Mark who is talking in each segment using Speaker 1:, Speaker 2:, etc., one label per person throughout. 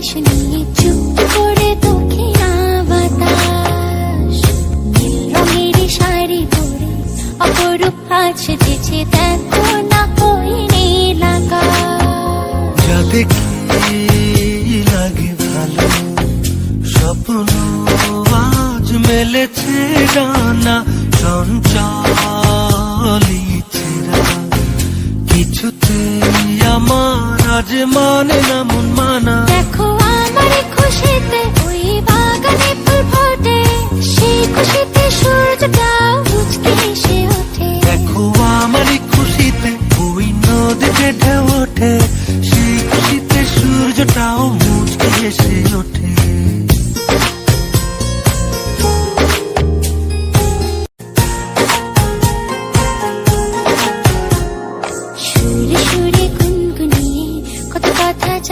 Speaker 1: শুনিয়ে চুপ করে দক্ষিণা বাতাস নীল রঙের শাড়ি পরে অপরূপ আজ যেছে দেখো না ওই নীল আকাশ
Speaker 2: যা দেখি লাগে ভালো স্বপ্ন আজ মেলেছে ডানা চঞ্চলি কিছুতে আমার আজ মানে না মন মানা।
Speaker 1: দেখো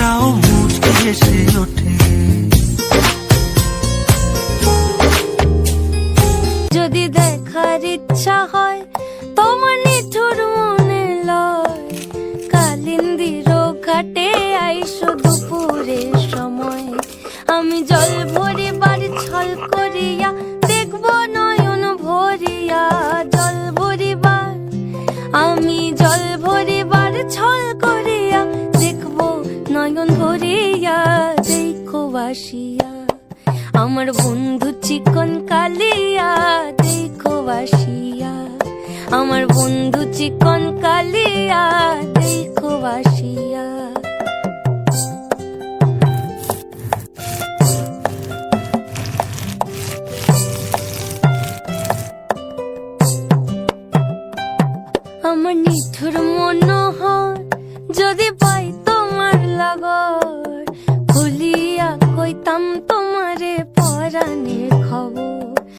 Speaker 2: সূর্যটাও মুচকে এসে ওঠে।
Speaker 3: যদি দেখার ইচ্ছা হয়, তোমার নিঠুর মনে লয়। কালিন্দির ঘাটে আইসো দুপুরের সময়। আমি জল ভরিবার ছল করিয়া দেখব নয়ন ভরিয়া জল ভরিবার। আমি জল ভরিবার ছল করিয়া ভরিয়া দেখো বাসিয়া, আমার বন্ধু চিকন কালিয়া, দেখো বাসিয়া, আমার বন্ধু চিকন কালিয়া, দেখো বাসিয়া। আমার নিঠুর মনোহর যদি লাগো